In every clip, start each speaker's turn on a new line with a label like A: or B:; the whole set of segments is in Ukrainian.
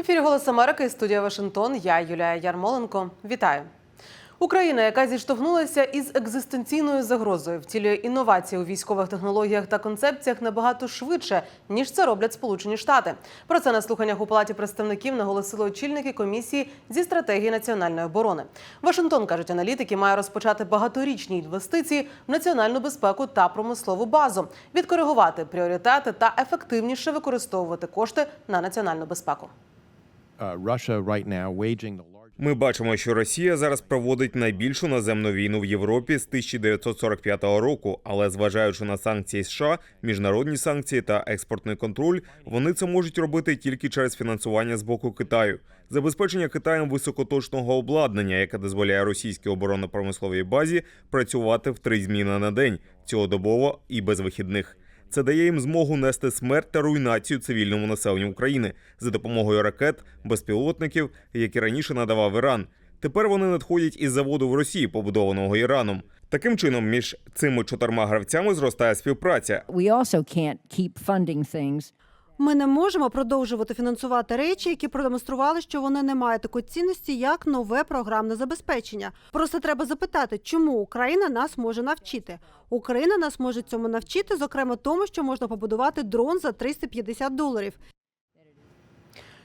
A: ефірі Голос Америки студія Вашингтон. Я Юлія Ярмоленко. Вітаю. Україна, яка зіштовхнулася із екзистенційною загрозою, втілює інновації у військових технологіях та концепціях набагато швидше ніж це роблять Сполучені Штати. Про це на слуханнях у палаті представників наголосили очільники комісії зі стратегії національної оборони. Вашингтон кажуть, аналітики має розпочати багаторічні інвестиції в національну безпеку та промислову базу, відкоригувати пріоритети та ефективніше використовувати кошти на національну безпеку.
B: Ми бачимо, що Росія зараз проводить найбільшу наземну війну в Європі з 1945 року, але зважаючи на санкції США, міжнародні санкції та експортний контроль, вони це можуть робити тільки через фінансування з боку Китаю. Забезпечення Китаєм високоточного обладнання, яке дозволяє російській оборонно-промисловій базі працювати в три зміни на день цілодобово і без вихідних. Це дає їм змогу нести смерть та руйнацію цивільному населенню України за допомогою ракет, безпілотників, які раніше надавав Іран. Тепер вони надходять із заводу в Росії, побудованого Іраном. Таким чином, між цими чотирма гравцями зростає співпраця.
C: Ми не можемо продовжувати фінансувати речі, які продемонстрували, що вони не мають такої цінності, як нове програмне забезпечення. Просто треба запитати, чому Україна нас може навчити. Україна нас може цьому навчити, зокрема тому, що можна побудувати дрон за 350 доларів.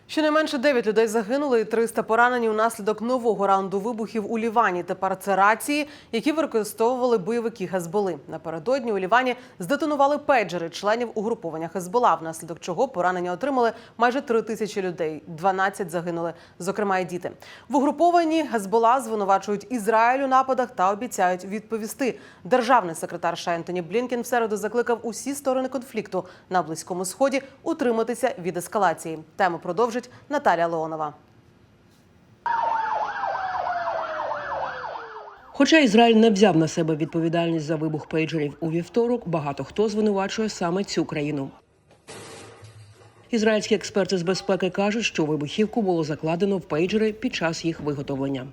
A: Щонайменше 9 людей загинули і 300 поранені унаслідок нового раунду вибухів у Лівані. Тепер це рації, які використовували бойовики Хезболи. Напередодні у Лівані здетонували пейджери членів угруповання Хезбола, внаслідок чого поранення отримали майже 3 тисячі людей. 12 загинули, зокрема і діти. В угрупованні Хезбола звинувачують Ізраїль у нападах та обіцяють відповісти. Державний секретар США Блінкен в середу закликав усі сторони конфлікту на близькому сході утриматися від ескалації. Тему продовжить Наталя Леонова.
D: Хоча Ізраїль не взяв на себе відповідальність за вибух пейджерів у вівторок, багато хто звинувачує саме цю країну. Ізраїльські експерти з безпеки кажуть, що вибухівку було закладено в пейджери під час їх виготовлення.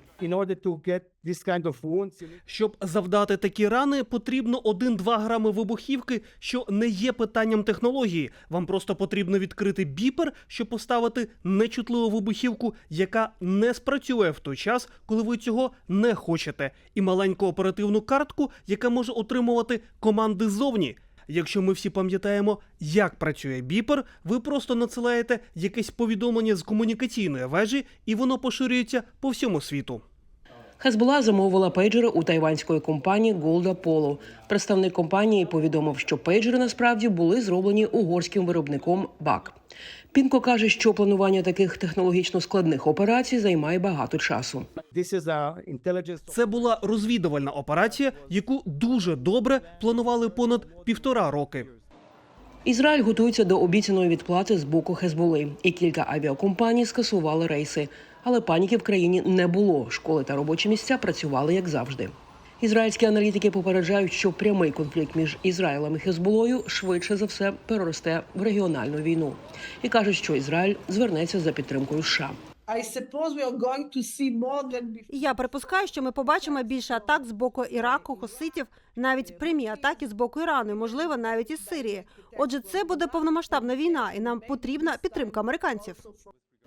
E: Щоб завдати такі рани, потрібно 1-2 грами вибухівки, що не є питанням технології. Вам просто потрібно відкрити біпер, щоб поставити нечутливу вибухівку, яка не спрацює в той час, коли ви цього не хочете, і маленьку оперативну картку, яка може отримувати команди ззовні. Якщо ми всі пам'ятаємо, як працює біпер, ви просто надсилаєте якесь повідомлення з комунікаційної вежі, і воно поширюється по всьому світу.
D: Хезбола замовила пейджери у тайванської компанії Golda Polo. Представник компанії повідомив, що пейджери насправді були зроблені угорським виробником БАК. Пінко каже, що планування таких технологічно складних операцій займає багато часу.
E: Це була розвідувальна операція, яку дуже добре планували понад півтора роки.
D: Ізраїль готується до обіцяної відплати з боку Хезболи, і кілька авіакомпаній скасували рейси. Але паніки в країні не було. Школи та робочі місця працювали як завжди. Ізраїльські аналітики попереджають, що прямий конфлікт між Ізраїлем і Хезболою швидше за все переросте в регіональну війну, і кажуть, що Ізраїль звернеться за підтримкою США.
F: I suppose we are going to see more than before.
C: І Я припускаю, що ми побачимо більше атак з боку Іраку, хуситів, навіть прямі атаки з боку Ірану, і, можливо, навіть із Сирії. Отже, це буде повномасштабна війна, і нам потрібна підтримка американців.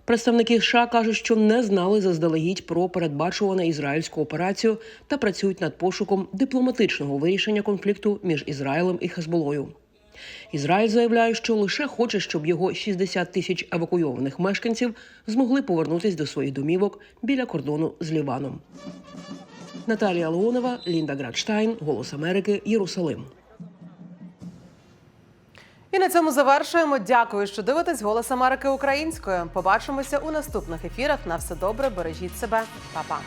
D: Представники США кажуть, що не знали заздалегідь про передбачувану ізраїльську операцію та працюють над пошуком дипломатичного вирішення конфлікту між Ізраїлем і Хезболою. Ізраїль заявляє, що лише хоче, щоб його 60 тисяч евакуйованих мешканців змогли повернутись до своїх домівок біля кордону з Ліваном. Наталія Леонова, Лінда Градштайн, Голос Америки, Єрусалим.
A: І на цьому завершуємо. Дякую, що дивитесь Голос Америки українською. Побачимося у наступних ефірах. На все добре, бережіть себе, Па-па.